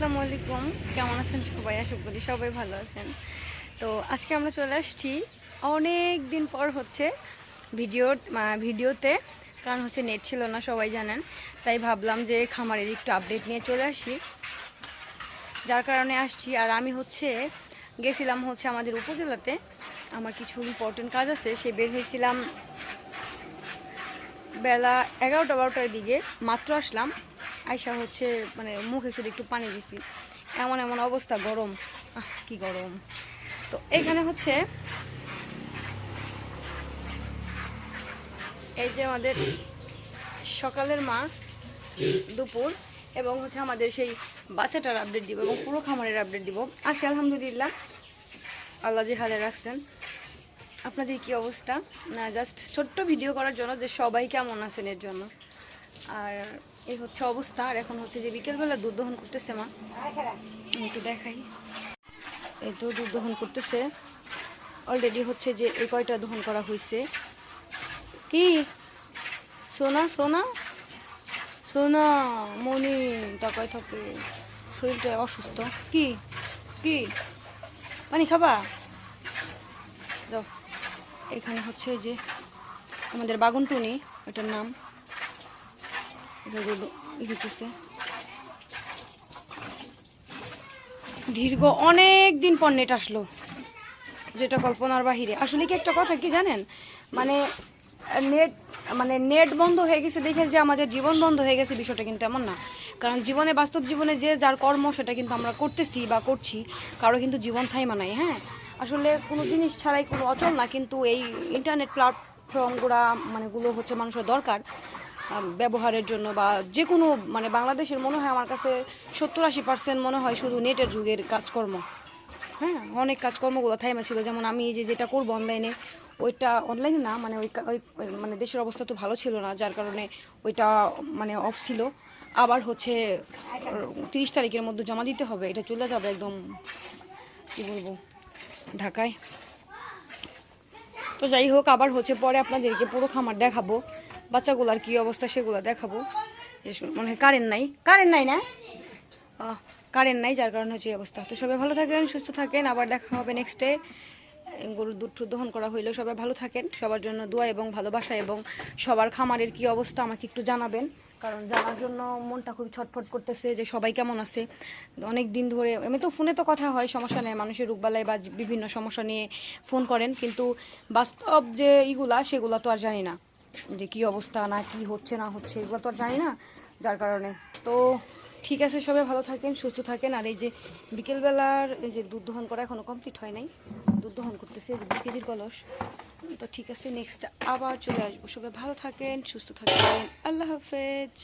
আসসালামু আলাইকুম কেমন আছেন সবাই? আশা করি সবাই ভালো আছেন। তো আজকে আমরা চলে আসছি অনেক দিন পর হচ্ছে ভিডিও ভিডিওতে। কারণ হচ্ছে নেট ছিল না, সবাই জানেন। তাই ভাবলাম যে খামারের একটু আপডেট নিয়ে চলে আসি। যার কারণে আসছি। আর আমি হচ্ছে গেছিলাম হচ্ছে আমাদের উপজেলাতে। আমার কিছু ইম্পর্টেন্ট কাজ আছে, সে বের হয়েছিলাম বেলা এগারোটা বারোটার দিকে। মাত্র আসলাম। আয়সা হচ্ছে মানে মুখে শুধু একটু পানি দিছি। এমন এমন অবস্থা, গরম। আহ, কি গরম। তো এখানে হচ্ছে, এই যে আমাদের সকালের মা দুপুর, এবং হচ্ছে আমাদের সেই বাচ্চাটার আপডেট দিব, এবং পুরো খামারের আপডেট দিব। আছি, আলহামদুলিল্লাহ। আল্লাহ যে হালে রাখছেন। আপনাদের কি অবস্থা? না জাস্ট ছোট্ট ভিডিও করার জন্য যে সবাই কেমন আছেন এর জন্য। আর এই হচ্ছে অবস্থা, আর এখন হচ্ছে যে বিকেলবেলা দুধ দহন করতেছে মা। একটু দেখাই। এই তো দুধ দহন করতেছে। অলরেডি হচ্ছে যে এই কয়টা দহন করা হয়েছে। কি? সোনা সোনা? সোনা, মনি তাকাই থাকে? শরীরটা অসুস্থ। কি? কি? পানি খাবা? যাও। এখানে হচ্ছে যে আমাদের বাগুনটুনি, ওটার নাম। দীর্ঘ অনেক দিন পর নেট আসলো যেটা কল্পনার বাহিরে। আসলে কি একটা কথা কি জানেন? মানে নেট মানে নেট বন্ধ হয়ে গেছে দেখে যে আমাদের জীবন বন্ধ হয়ে গেছে বিষয়টা কিন্তু এমন না। কারণ জীবনে, বাস্তব জীবনে যে যার কর্ম সেটা কিন্তু আমরা করতেছি বা করছি, কারও কিন্তু জীবন থাইমা নাই হ্যাঁ? আসলে কোনো জিনিস ছাড়াই কোনো অচল না, কিন্তু এই ইন্টারনেট প্ল্যাটফর্মগুলা মানে গুলো হচ্ছে মানুষের দরকার। ব্যবহারের জন্য বা যে কোনো মানে বাংলাদেশের মনে হয় আমার কাছে সত্তর আশি পার্সেন্ট মনে হয় শুধু নেটের যুগের কাজকর্ম। হ্যাঁ অনেক কাজকর্মগুলো থাইমা ছিল। যেমন আমি যে যেটা করব অনলাইনে ওইটা অনলাইনে না মানে ওই মানে দেশের অবস্থা তো ভালো ছিল না, যার কারণে ওইটা মানে অফ ছিল। আবার হচ্ছে, তিরিশ তারিখের মধ্যে জমা দিতে হবে, এটা চলে যাবে একদম, কী বলব, ঢাকায়। তো যাই হোক, আবার হচ্ছে পরে আপনাদেরকে পুরো খামার দেখাবো। বাচ্চাগুলার কি অবস্থা সেগুলো দেখাবো। মনে হয় কারেন্ট নাই। কারেন্ট নাই না? কারেন্ট নাই, যার কারণে হচ্ছে এই অবস্থা। তো সবাই ভালো থাকেন, সুস্থ থাকেন। আবার দেখা হবে নেক্সট ডে গরুর দুধ দহন করা হইল। সবাই ভালো থাকেন। সবার জন্য দোয়া এবং ভালোবাসা এবং সবার খামারের কি অবস্থা আমাকে একটু জানাবেন। কারণ জানার জন্য মনটা খুব ছটফট করতেছে যে সবাই কেমন আছে। অনেক দিন ধরে, এমনি তো ফোনে তো কথা হয়, সমস্যা নেই, মানুষের রোগবালায় বা বিভিন্ন সমস্যা নিয়ে ফোন করেন, কিন্তু বাস্তব যে ইগুলা সেগুলো তো আর জানি না। যে কি অবস্থা, না কি হচ্ছে, না হচ্ছে, এগুলো তো আর জানি না, যার কারণে। তো ঠিক আছে সবাই, ভালো থাকেন, সুস্থ থাকেন। আর এই যে বিকেলবেলার এই যে দুধ দহন করা এখনও কমপ্লিট হয় নাই। দুধ দহন করতেছে যে কেজির কলস। তো ঠিক আছে নেক্সট আবার চলে আসব। সবাই ভালো থাকেন সুস্থ থাকেন। আল্লাহ হাফেজ।